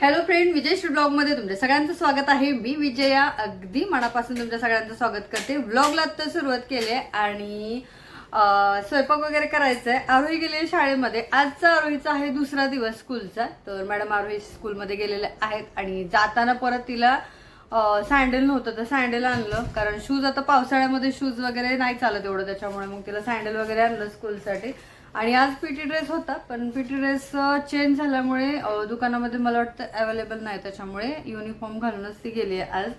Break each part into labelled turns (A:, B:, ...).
A: Hello friend विजयश्री ब्लॉगमध्ये तुमच्या सगळ्यांचं स्वागत आहे. मी विजया अगदी मनापासून तुमच्या सगळ्यांचं स्वागत करते. ब्लॉगला आता सुरुवात केली आहे आणि स्वयंपाक वगैरे करायचा आहे. आरोही गेली शाळेमध्ये. आजचा आरोहीचा आहे दुसरा दिवस स्कूलचा. तर मॅडम आरोही स्कूलमध्ये गेलेले आहेत आणि जाताना परत तिला सँडल नव्हतं तर सँडल आणलं. कारण शूज आता पावसाळ्यामध्ये शूज वगैरे नाही चालत एवढं त्याच्यामुळे मग तिला सँडल वगैरे आणलं स्कूलसाठी आणि आज पीटी ड्रेस होता पण पीटी ड्रेस चेंज झाल्यामुळे दुकानामध्ये मला वाटतं अवेलेबल नाही. त्याच्यामुळे युनिफॉर्म घालूनच ती गेली आहे आज.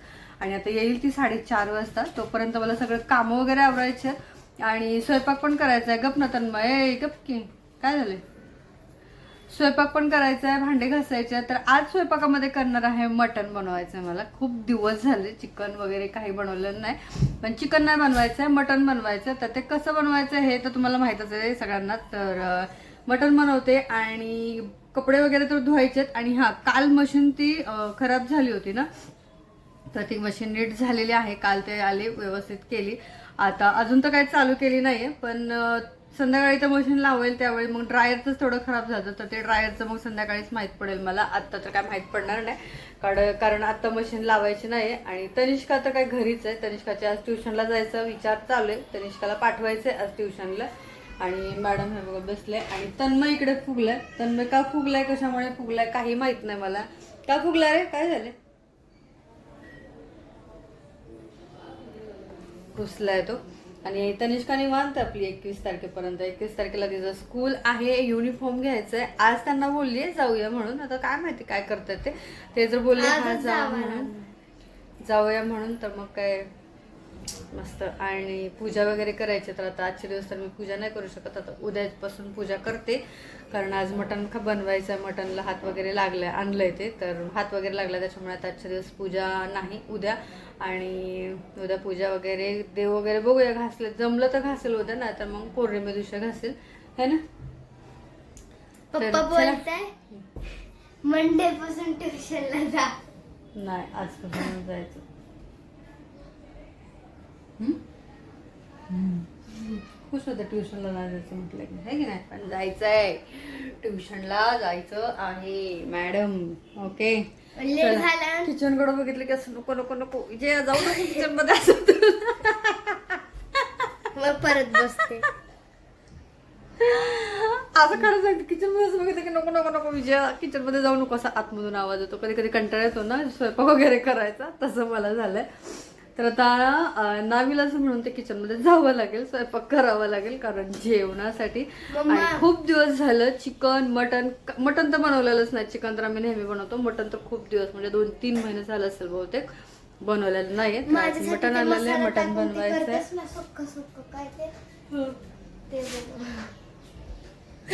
A: आणि आता येईल ती साडेचार वाजता. तोपर्यंत मला सगळं कामं वगैरे आवरायचे. आहेत. आणि स्वयंपाक पण करायचा आहे. गप ना तन्मय ए, गप की काय झालंय? स्वयंपाक पण करायचा आहे भांडे घासायचे आहे तर आज स्वयंपाकामध्ये करणार आहे मटण बनवायचं आहे मला. खूप दिवस झाले चिकन वगैरे काही बनवलेलं नाही पण चिकन नाही बनवायचं आहे मटण बनवायचं आहे. तर ते कसं बनवायचं हे तर तुम्हाला माहीतच आहे सगळ्यांना. तर मटण बनवते आणि कपडे वगैरे तर धुवायचे आहेत आणि हां काल मशीन ती खराब झाली होती ना. तर ती मशीन नीट झालेली आहे. काल ते आले व्यवस्थित केली. आता अजून तर काही चालू केली नाहीये पण संध्याकाळी तर मशीन लावेल त्यावेळी मग ड्रायरचंच थोडं खराब झालं तर ते ड्रायरचं मग संध्याकाळीच माहीत पडेल मला. आत्ता तर काय माहीत पडणार नाही. कारण कारण आत्ता मशीन लावायची नाही आणि तनिष्का तर काय घरीच आहे. तनिष्काच्या आज ट्युशनला जायचा विचार चालू आहे. तनिष्काला पाठवायचं आहे आज ट्युशनला आणि मॅडम हे बघा बसले. आणि तन्मय इकडे फुगलाय. तन्मय का फुगलाय? कशामुळे फुगलाय? काही माहीत नाही मला. का फुगलाय रे? काय झाले? घुसलाय तो. आणि तनिष्का निवांत आपली एकवीस तारखेपर्यंत. एकवीस तारखेला तिचं स्कूल आहे युनिफॉर्म घ्यायचंय. आज त्यांना बोलली जाऊया म्हणून. आता काय माहिती काय करतात ते. ते जर बोलले हा म्हणून. जाऊया म्हणून तर मग काय? मस्त. आणि पूजा वगैरे करायची तर आता आजचे दिवस तर मी पूजा नाही करू शकत. आता उद्यापासून पूजा करते. कारण आज मटण खा बनवायचं आहे. मटणला हात वगैरे लागलाय आणलंय ते. तर हात वगैरे लागला त्याच्यामुळे आता आजच्या दिवस पूजा नाही उद्या. आणि उद्या पूजा वगैरे देव वगैरे बघूया. घासले जमलं तर घासेल उद्या नाही तर मग पौर्णिमे दिवशी घासेल. है ना? तर
B: पप्पा. बोलताय मंडे पासून ट्युशनला जा.
A: नाही आजपासून जायचं. खुश होतं ट्युशनला जायचं म्हटलं की आहे की नाही? पण जायचंय. ट्युशनला जायचं आहे मॅडम. ओके. किचनकडे बघितलं की असं नको नको नको. जे जाऊ नको किचनमध्ये असं
B: परत बसते.
A: असं खरं सांगते किचनमध्ये असं बघितलं की नको नको नको विजय किचनमध्ये जाऊ नको असा आतमधून आवाज येतो. कधी कधी कंटाळा येतो ना स्वयंपाक वगैरे करायचा तसं मला झालंय. तर आता नावीलाच म्हणून ते किचनमध्ये जावं लागेल स्वयंपाक करावा लागेल कारण जेवणासाठी. आणि खूप दिवस झालं चिकन मटन मटन तर बनवलेलंच नाही. चिकन तर आम्ही नेहमी बनवतो. मटन तर खूप दिवस म्हणजे दोन तीन महिने झालं असेल बहुतेक. बनवलेलं
B: माझ्यासाठी
A: मटन आणलेलं आहे मटन
B: ते बघ.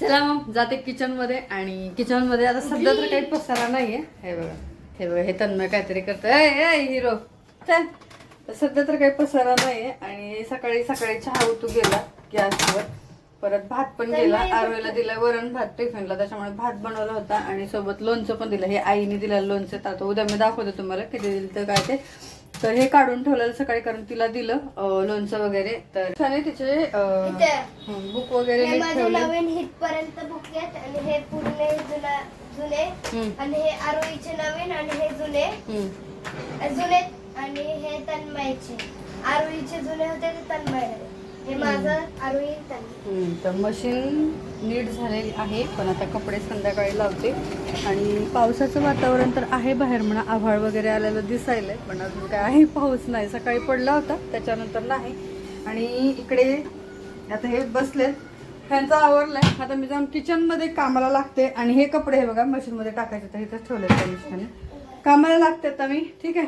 A: चला मग जाते किचनमध्ये आणि किचनमध्ये आता सध्या तर काही पसारा नाहीये. हे बघा. हे हे तन्मय काहीतरी करतोय. हिरो. चल. तर सध्या तर काही पसारा नाहीये. आणि सकाळी सकाळी चहा उतू गेला गॅसवर. परत भात पण गेला. आरवेला दिला वरण भात टिफिनला. त्याच्यामुळे भात बनवला होता आणि सोबत लोणचं पण दिलं. हे आईने दिलेलं लोणचं. तर आता उद्या मी दाखवते तुम्हाला किती दिलं तर काय ते. तर हे काढून ठेवलेलं सकाळी कारण तिला दिलं लोणचं वगैरे तर त्याने तिचे. बुक वगैरे
B: हे
A: ठेवले
B: नवीन हिट पर्यंत बुक आहेत आणि हे पूर्ण जुना. आणि हे आरोहीचे नवीन आणि हे जुने. जुने आणि हे तन्मयचे आरोहीचे जुने होते ते तन्मय हे माझं
A: हम्म, तर मशीन नीट झालेली आहे पण आता कपडे संध्याकाळी लावते. आणि पावसाचं वातावरण तर आहे बाहेर म्हणा आभाळ वगैरे आलेलं दिसायलंय पण अजून काय आहे पाऊस नाही. सकाळी पडला होता त्याच्यानंतर नाही. आणि इकडे आता हे बसले ह्यांचं आवरलाय. आता मी जाऊन किचनमध्ये कामाला लागते. आणि हे कपडे हे बघा मशीनमध्ये टाकायचे. तर इथंच ठेवले त्या कामाला लागते आता मी ठीक आहे?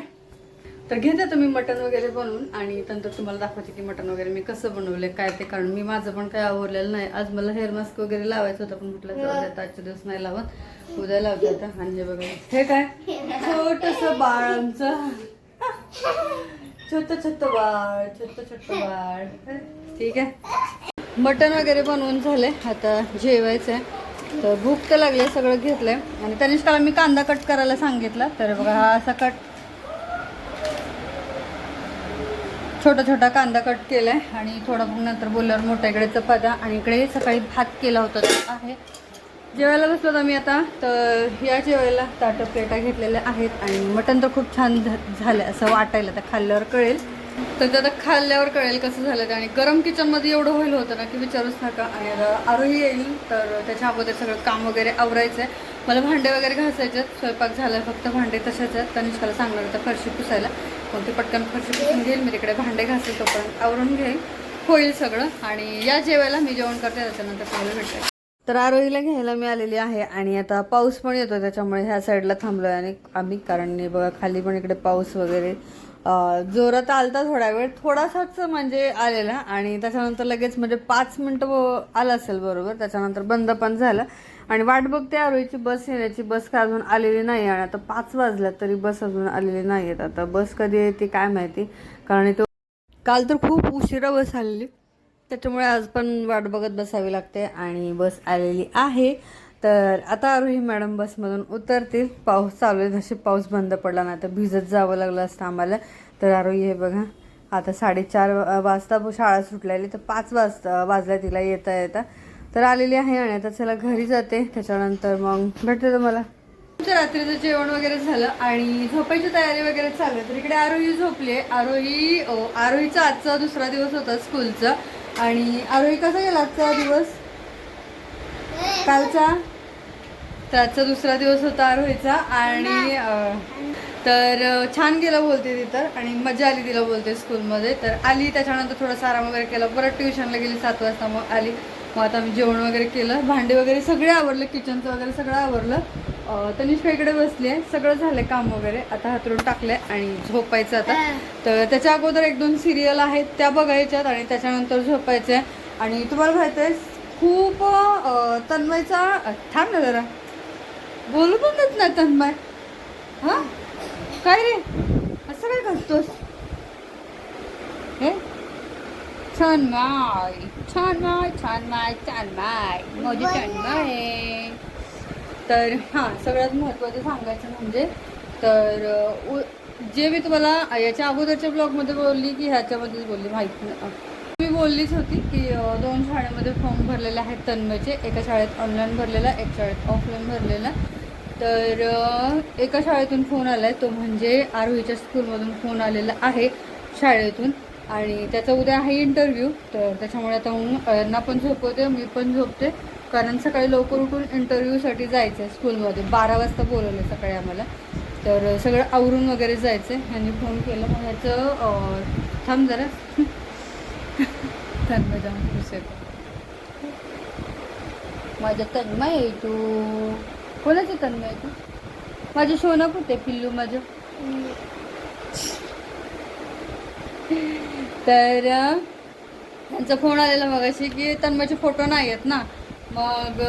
A: तर घेते तुम्ही मटण वगैरे बनवून आणि नंतर तुम्हाला दाखवते की मटण वगैरे मी कसं बनवले काय ते कारण मी माझं पण काय आवडलेलं नाही. आज मला हेअर मास्क वगैरे लावायचं होतं पण म्हटलं जाऊ देत आजच्या दिवस नाही लावत. उद्या लावते आता आणि हे बघा. हे काय? छोटस बाळ आमचं. छोट छोट बाळ छोट छोट बाळ. ठीक आहे? मटण वगैरे बनवून झाले. आता जेवायचं आहे तर भूक तर लागली सगळं घेतलंय. आणि तनिष्काला मी कांदा कट करायला सांगितला. तर बघा हा असा कट छोटा छोटा कांदा कट केला आहे आणि थोडा मग नंतर बोलल्यावर मोठ्या इकडे चपात्या आणि इकडे सकाळी भात केला होता तो आहे. जेवायला बसलो आम्ही आता तर या जेवायला ताटं प्लेटा घेतलेल्या आहेत आणि मटण तर खूप छान झा- झालं असं वाटायला तर खाल्ल्यावर कळेल. तर ते आता खाल्ल्यावर कळेल कसं झालं ते आणि गरम किचनमध्ये एवढं होईल होतं ना की विचारूच नका. आणि आता आरोही येईल तर त्याच्या अगोदर सगळं काम वगैरे आवरायचं आहे मला भांडे वगैरे घासायचे आहेत स्वयंपाक झाला फक्त भांडे तसेच आहेत. तनिष्काला सांगणार होतं फरशी पुसायला. मग ती पटकन फरशी पुसून घेईल मी तिकडे भांडे घासेल तोपर्यंत आवरून घेईल. होईल सगळं आणि या जेवायला मी जेवण करते त्याच्यानंतर तुम्हाला भेटते. तर आरोहीला घ्यायला मी आलेली आहे आणि आता पाऊस पण येतो त्याच्यामुळे ह्या साईडला थांबलोय आणि आम्ही कारण नाही बघा खाली पण इकडे पाऊस वगैरे जोरात आलता थोडा वेळ थोडासाच म्हणजे आलेला आणि त्याच्यानंतर लगेच म्हणजे पाच मिनटं आला आलं असेल बरोबर त्याच्यानंतर बंद पण झालं. आणि वाट बघते आरोईची बस येण्याची. बस का अजून आलेली नाही आणि आता पाच वाजल्या तरी बस अजून आलेली नाही आहेत आता बस कधी येते काय माहिती? कारण तो काल तर खूप उशिरा बस आलेली. त्याच्यामुळे आज पण वाट बघत बसावी लागते आणि बस आलेली आहे. तर आता आरोही मॅडम बसमधून उतरतील. पाऊस चालू आहे. जसे पाऊस बंद पडला नाही तर भिजत जावं लागलं असतं आम्हाला. तर आरोही हे बघा आता साडेचार वाजता शाळा सुटलेली तर पाच वाजता वाजल्या तिला येता येता तर आलेली आहे आणि आता चला घरी जाते. त्याच्यानंतर मग भेटते तुम्हाला. तुमच्या रात्रीचं जेवण वगैरे झालं आणि झोपायची तयारी वगैरे चालली. तर इकडे आरोही झोपली आहे. आरोही आरोहीचा आजचा दुसरा दिवस होता स्कूलचा. आणि आरोही कसा गेला आजचा दिवस? कालचा? तर आजचा दुसरा दिवस होता आरोहीचा. आणि तर छान गेलं बोलते ती तर. आणि मजा आली तिला बोलते स्कूलमध्ये. तर आली त्याच्यानंतर थोडासा आराम वगैरे केला. परत ट्युशनला गेली सात वाजता. मग आली. मग आता मी जेवण वगैरे केलं भांडे वगैरे सगळे आवरले किचनचं वगैरे सगळं आवरलं. तनिष्का इकडे बसली आहे सगळं झालं काम वगैरे. आता हातरून टाकलंय आणि झोपायचं आता. तर त्याच्या अगोदर एक दोन सिरियल आहेत त्या बघायच्यात आणि त्याच्यानंतर झोपायचं आहे आणि तुम्हाला माहिती आहे खूप तन्मयचा थांब ना जरा. बोलू पण देत नाही तन्मय. हा? काय रे? असं काय करतोस हे छानमाय छानमाय छानमाय छानमाय माझी छानमाय तर हां सगळ्यात महत्त्वाचं सांगायचं म्हणजे तर उ- जे मी तुम्हाला याच्या अगोदरच्या ब्लॉगमध्ये बोलली की ह्याच्यामध्येच बोलली माहिती मी बोललीच होती की दोन शाळेमध्ये फॉर्म भरलेले आहेत तन्मयचे. एका शाळेत ऑनलाईन भरलेला एक शाळेत ऑफलाईन भरलेला. तर एका शाळेतून फोन आला आहे तो म्हणजे आरोहीच्या स्कूलमधून फोन आलेला आहे शाळेतून. आणि त्याचा उद्या आहे इंटरव्ह्यू तर त्याच्यामुळे आता हून यांना पण झोपवते मी पण झोपते. कारण सकाळी लवकर उठून इंटरव्ह्यूसाठी जायचं आहे स्कूलमध्ये बारा वाजता बोलवलं सकाळी आम्हाला. तर सगळं आवरून वगैरे जायचं आहे ह्यांनी फोन केला. मग ह्याचं थांब जरा. तन्मय जाऊन दुसरे माझ्या तन्मय आहे तू. कोणाचं तन्मय आहे तू? माझं शोना कुठे पिल्लू माझं. तर त्यांचा फोन आलेला मग अशी की तन्मयचे फोटो नाही आहेत ना. मग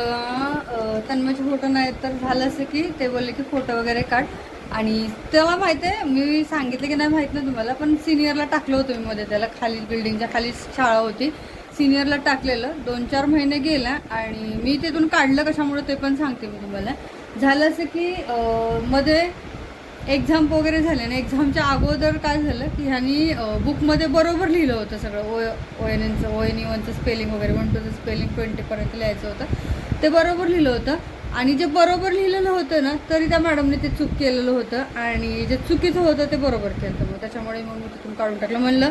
A: तन्मयचे फोटो नाहीत तर झालं असं की ते बोलले की फोटो वगैरे काढ. आणि त्याला माहिती आहे मी सांगितलं की नाही माहीत नाही तुम्हाला पण सिनियरला टाकलं होतं मी मध्ये त्याला खाली बिल्डिंगच्या खाली शाळा होती. सिनियरला टाकलेलं दोन चार महिने गेला आणि मी तिथून काढलं कशामुळे ते पण सांगते मी तुम्हाला. झालं असं की मध्ये एक्झाम वगैरे झाले आणि एक्झामच्या अगोदर काय झालं की ह्यांनी बुकमध्ये बरोबर लिहिलं होतं सगळं. ओ ओ एन एनचं ओ एन ई वनचं स्पेलिंग वगैरे वन टूचं स्पेलिंग ट्वेंटीपर्यंत लिहायचं होतं. ते बरोबर लिहिलं होतं. आणि जे बरोबर लिहिलेलं होतं ना तरी त्या मॅडमने ते चूक केलेलं होतं. आणि जे चुकीचं होतं ते बरोबर केलं. होतं मग त्याच्यामुळे मग मी तिथून काढून टाकलं. म्हणलं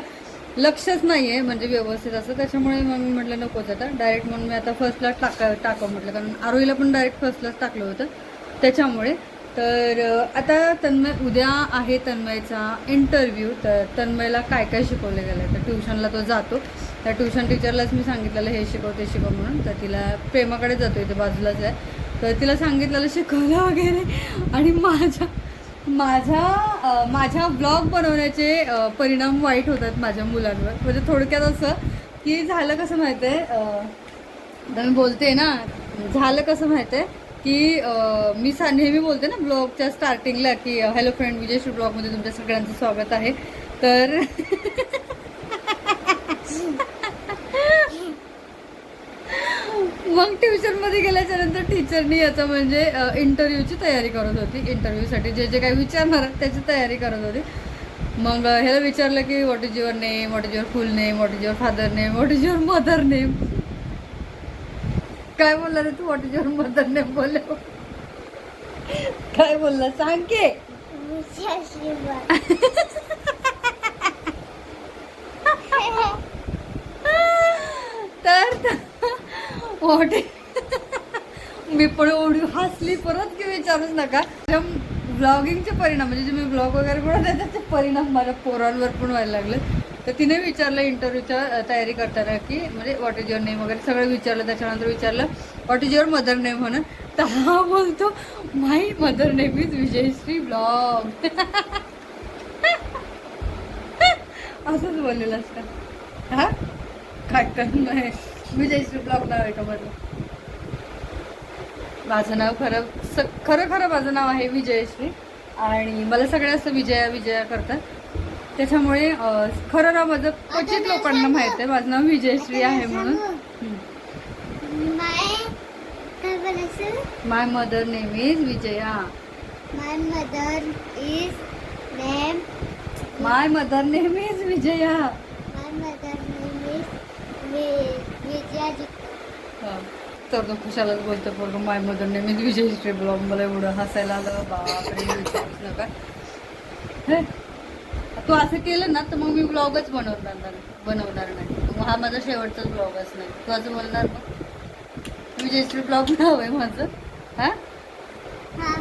A: लक्षच नाही आहे म्हणजे व्यवस्थित असं. त्याच्यामुळे मग मी म्हटलं नकोच आता. डायरेक्ट म्हणून मी आता फर्स्टलाच टाका टाकावं म्हटलं. कारण आरोईला पण डायरेक्ट फर्स्टलाच टाकलं होतं. त्याच्यामुळे तर आता तन्मय उद्या आहे तन्मयचा इंटरव्ह्यू तर तन्मयला काय काय शिकवलं गेलं आहे तर ट्युशनला तो जातो. त्या ट्युशन टीचरलाच मी सांगितलेलं हे शिकव ते शिकव म्हणून. तर तिला प्रेमाकडे जातो इथे बाजूलाच आहे. तर तिला सांगितलेलं शिकवलं वगैरे. आणि माझ्या माझ्या माझ्या ब्लॉग बनवण्याचे परिणाम वाईट होतात माझ्या मुलांवर. म्हणजे थोडक्यात असं की झालं कसं माहिती आहे आता मी बोलते ना झालं कसं माहिती आहे की मी सा नेहमी बोलते ना ब्लॉगच्या स्टार्टिंगला की हॅलो फ्रेंड विजयश्री ब्लॉगमध्ये तुमच्या सगळ्यांचं स्वागत आहे. तर मग ट्युशनमध्ये गेल्याच्यानंतर टीचरनी याचं म्हणजे इंटरव्ह्यूची तयारी करत होती. इंटरव्ह्यूसाठी जे जे काही विचारणार आहेत त्याची तयारी करत होती. मग ह्याला विचारलं की what is your name what is your full name what is your father name what is your mother name काय बोलला रे तू? वॉट इज युअर मदर ने बोलले काय बोलला? सांग के. तर वॉट मी पण एवढी हसली परत की विचारूच नका. ब्लॉगिंगचे परिणाम म्हणजे जे मी ब्लॉग वगैरे बनवत आहे त्याचे परिणाम माझ्या पोरांवर पण व्हायला लागले तर तिने विचारलं इंटरव्ह्यूच्या तयारी करताना की म्हणजे व्हॉट इज युअर नेम वगैरे सगळं विचारलं त्याच्यानंतर विचारलं what is your mother name म्हणून. तर हा बोलतो my mother name is Vijayashri blog असंच बोललेलं असतं. हा? काय करणार आहे विजयश्री ब्लॉग नाव आहे का बरं? माझं नाव खरं स खरं खरं माझं नाव आहे विजयश्री. आणि मला सगळे असं विजया विजया करतात. त्याच्यामुळे खरं नाव माझं क्वचित लोकांना माहीत आहे. माझं नाव विजयश्री आहे म्हणून.
B: My
A: mother name is Vijaya
B: my mother is name
A: my mother name is Vijaya
B: my mother name is विजयाजी
A: हा. तर तो खुशालाच बोलतो पोरग my mother name is Vijayashri blog मला एवढं हसायला आलं. बापरे नका तू असं केलं ना तर मग मी ब्लॉगच बनवणार नाही बनवणार नाही. मग हा माझा शेवटचाच ब्लॉग असणार. तू असं बोलणार मग? विजयश्री ब्लॉग नाव आहे माझं. हा?
B: हा.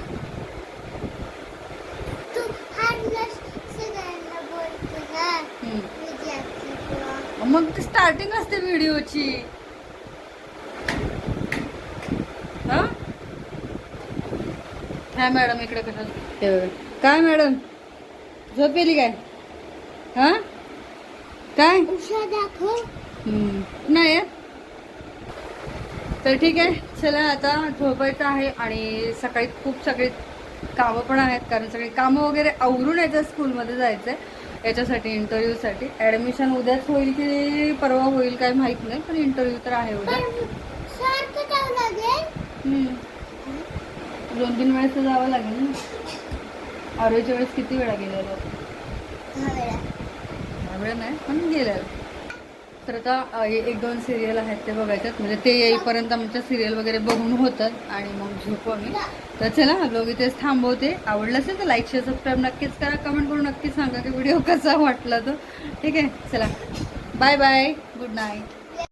A: मग ती स्टार्टिंग असते व्हिडिओची. हा? काय मॅडम इकडे कसं. काय मॅडम? झोपेली काय? हा? काय. नाही? तर ठीक आहे. चला आता झोपायचं आहे आणि सकाळी खूप सगळे कामं पण आहेत कारण सगळी कामं वगैरे आवरून यायचं स्कूलमध्ये जायचं आहे याच्यासाठी इंटरव्ह्यूसाठी. ॲडमिशन उद्याच होईल की परवा होईल काय माहीत नाही पण इंटरव्ह्यू तर आहे उद्या. दोन तीन वेळेस तर जावं लागेल ना. आरोग्यच्या वेळेस किती वेळा गेलेलो?
B: दहा वेळ
A: नाही पण गेलेलो तर आता एक दोन सिरियल आहेत ते बघायच्यात. म्हणजे ते येईपर्यंत आमच्या सिरियल वगैरे बघून होतात आणि मग झोपू आम्ही. तर चला हा ब्लॉग इथेच थांबवते. आवडलं असेल तर लाईक शेअर सबस्क्राईब नक्कीच करा. कमेंट करून नक्कीच सांगा की व्हिडिओ कसा वाटला तो. ठीक आहे चला. Bye bye good night